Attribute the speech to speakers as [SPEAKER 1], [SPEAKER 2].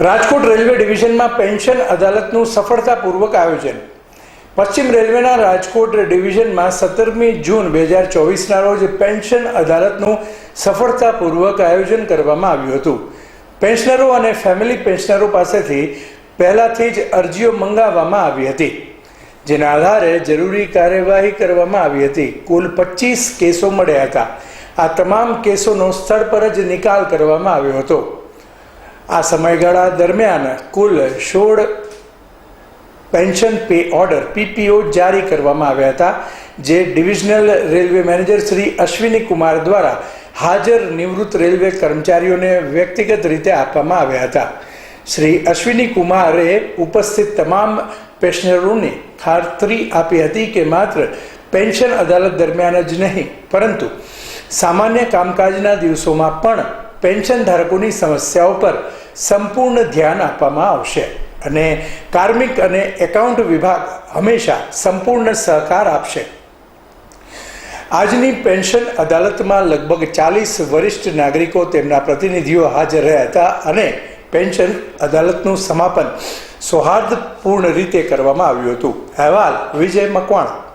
[SPEAKER 1] Rajkot railway ડિવિઝનમાં pension અદાલતનું સફળતાપૂર્વક આયોજન. પશ્ચિમ રેલવેના રાજકોટ ડિવિઝનમાં સત્તરમી જૂન બે હજાર ચોવીસના રોજ પેન્શન અદાલતનું સફળતાપૂર્વક આયોજન કરવામાં આવ્યું હતું. પેન્શનરો અને ફેમિલી પેન્શનરો પાસેથી પહેલાથી જ અરજીઓ મંગાવવામાં આવી હતી. જેના આધારે જરૂરી કાર્યવાહી કરવામાં આવી હતી. કુલ પચીસ કેસો મળ્યા હતા. આ તમામ કેસોનો સ્થળ પર જ નિકાલ કરવામાં આવ્યો હતો. આ સમયગાળા દરમિયાન કુલ સોળ પેન્શન પે ઓર્ડર પીપીઓ જારી કરવામાં આવ્યા હતા, જે divisional railway manager Shri Ashwini Kumar દ્વારા હાજર નિવૃત્ત રેલવે કર્મચારીઓને વ્યક્તિગત રીતે આપવામાં આવ્યા હતા. શ્રી અશ્વિની કુમારે ઉપસ્થિત તમામ પેન્શનરોને ખાતરી આપી હતી કે માત્ર પેન્શન અદાલત દરમિયાન જ નહીં, પરંતુ સામાન્ય કામકાજના દિવસોમાં પણ પેન્શન ધારકોની સમસ્યાઓ પર સંપૂર્ણ ધ્યાન આપવામાં આવશે. અને કાર્મિક અને એકાઉન્ટ વિભાગ હંમેશા સંપૂર્ણ સહકાર આપશે. આજની પેન્શન અદાલતમાં લગભગ ચાલીસ વરિષ્ઠ નાગરિકો તેમના પ્રતિનિધિઓ હાજર રહ્યા હતા અને પેન્શન અદાલતનું સમાપન સૌહાર્દપૂર્ણ રીતે કરવામાં આવ્યું હતું. અહેવાલ વિજય મકવાણા.